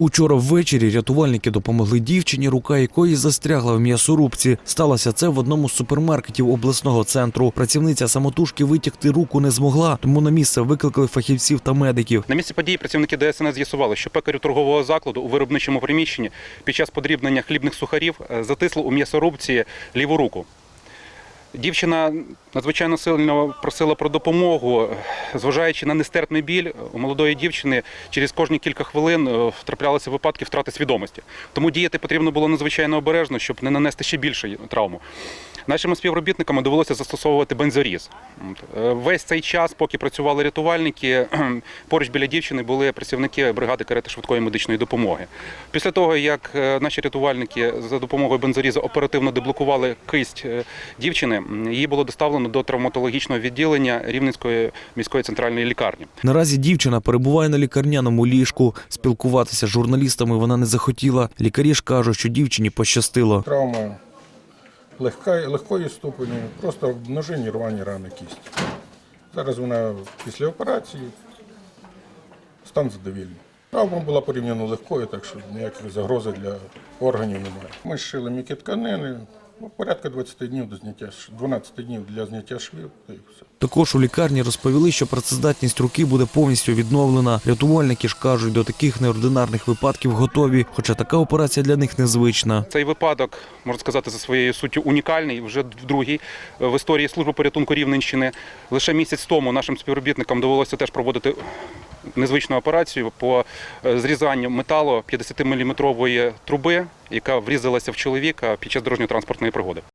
Учора ввечері рятувальники допомогли дівчині, рука якої застрягла в м'ясорубці. Сталося це в одному з супермаркетів обласного центру. Працівниця самотужки витягти руку не змогла, тому на місце викликали фахівців та медиків. На місці події працівники ДСНС з'ясували, що пекарю торгового закладу у виробничому приміщенні під час подрібнення хлібних сухарів е, затисло у м'ясорубці ліву руку. Дівчина надзвичайно сильно просила про допомогу, зважаючи на нестерпний біль, у молодої дівчини через кожні кілька хвилин е, втраплялися випадки втрати свідомості. Тому діяти потрібно було надзвичайно обережно, щоб не нанести ще більше травму. Нашими співробітниками довелося застосовувати бензоріз. Е, Весь цей час, поки працювали рятувальники, поруч біля дівчини були працівники бригади карети швидкої медичної допомоги. Після того, як е, наші рятувальники за допомогою бензорізу оперативно деблокували кисть е, дівчини, її було доставлено до травматологічного відділення Рівненської міської центральної лікарні. Наразі дівчина перебуває на лікарняному ліжку. Спілкуватися з журналістами вона не захотіла. Лікарі ж кажуть, що дівчині пощастило. Травма легка, легкої ступені, просто множинні рвані рани кісті. Зараз вона після операції, стан задовільний. Травма була порівняно легкою, так що ніяких загрози для органів немає. Ми шили м'які тканини, ну, порядка 20 днів до зняття, ш- 12 днів для зняття швів, та і все. Також у лікарні розповіли, що працездатність руки буде повністю відновлена. Рятувальники ж кажуть, до таких неординарних випадків готові, хоча така операція для них незвична. Цей випадок, можна сказати, за своєю суттю унікальний. Вже другий в історії служби порятунку Рівненщини. Лише місяць тому нашим співробітникам довелося теж проводити незвичну операцію по е, зрізанню металу 50-мм труби, яка врізалася в чоловіка під час дорожньо-транспортної пригоди.